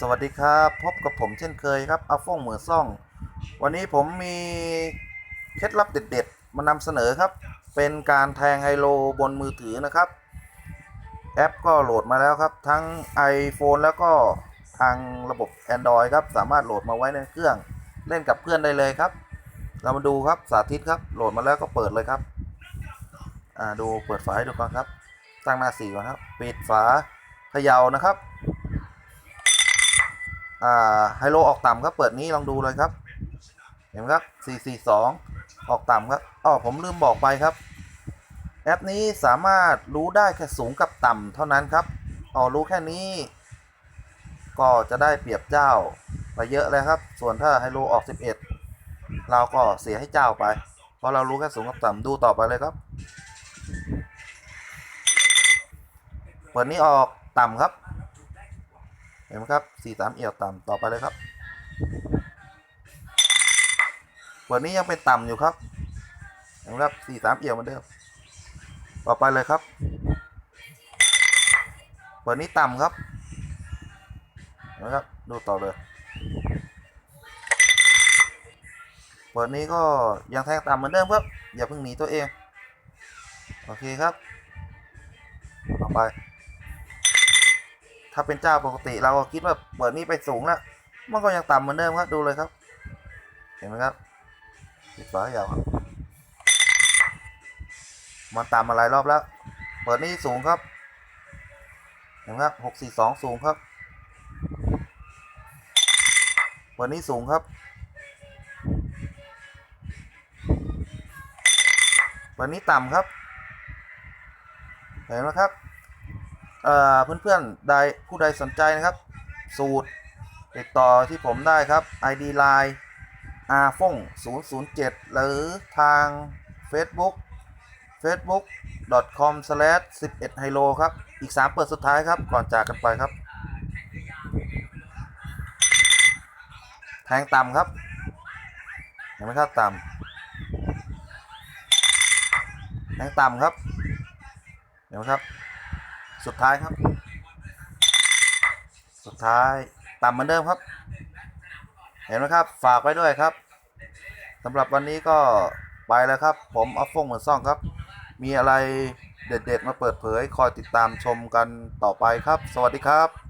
สวัสดีครับพบกับผมเช่นเคยครับอาฟงเหมือซ่อง วันนี้ผมมีเคล็ดลับเด็ดๆ มานำเสนอครับ เป็นการแทงไฮโลบนมือถือนะครับ แอปก็โหลดมาแล้วครับ ทั้ง iPhone แล้วก็ทางระบบ Android ครับ สามารถโหลดมาไว้ในเครื่อง เล่นกับเพื่อนได้เลยครับ เรามาดูครับสาธิตครับ โหลดมาแล้วก็เปิดเลยครับอ่าดูเปิดฝาให้ดูก่อนครับ ตั้งหน้าสีก่อนครับ ปิดฝาเขย่านะครับ อ่าไฮโลออกต่ำครับเปิดนี้ลองดูเลยครับ เห็นไหมครับ 442 ออกต่ำครับอ๋อผมลืมบอกไปครับ แอปนี้สามารถรู้ได้แค่สูงกับต่ำเท่านั้นครับอ๋อรู้แค่นี้ ก็จะได้เปรียบเจ้าไปเยอะเลยครับ ส่วนถ้าไฮโลออก 11 เราก็เสียให้เจ้าไป เพราะเรารู้แค่สูงกับต่ำดูต่อไปเลยครับ เปิดนี้ออกต่ำครับ ห็นไหมครับ43เอี่ยวต่ำต่อไปเลยครับเปิดนี้ยังเป็นต่ำอยู่ครับเห็นไหมครับ43เอี่ยวเหมือนเดิมต่อไปเลยครับเปิดนี้ต่ำครับเห็นไหมครับดูต่อเลยเปิดนี้ก็ยังแทงต่ำเหมือนเดิมครับ อย่าเพิ่งหนีตัวเอง โอเคครับต่อไป ถ้าเป็นเจ้าปกติเราก็คิดว่าเปิดนี้ไปสูงแล้วมันก็ยังต่ำเหมือนเดิมครับดูเลยครับ เห็นไหมครับปิดฝายาวครับมันต่ำมาหลายรอบแล้ว เปิดนี้สูงครับ เห็นไหมครับหกสี่สองสูงครับ เปิดนี้สูงครับเปิดนี้ต่ำครับ เห็นไหมครับ เพื่อนๆใดผู้ใดสนใจนะครับ สูตรติดต่อที่ผมได้ครับ ID Line r f o n 007 หรือทาง Facebook facebook com slash 11 h i l o ครับ อีก 3 เปิดสุดท้ายครับ ก่อนจากกันไปครับ แทงต่ำครับเห็นไหมครับต่ำแทงต่ำครับเห็นไหมครับ สุดท้ายครับ สุดท้ายต่ำเหมือนเดิมครับ เห็นไหมครับ ฝากไว้ด้วยครับสำหรับวันนี้ก็ไปแล้วครับ ผมอัฟฟงเหมือนซ่องครับ มีอะไรเด็ดๆมาเปิดเผย คอยติดตามชมกันต่อไปครับ สวัสดีครับ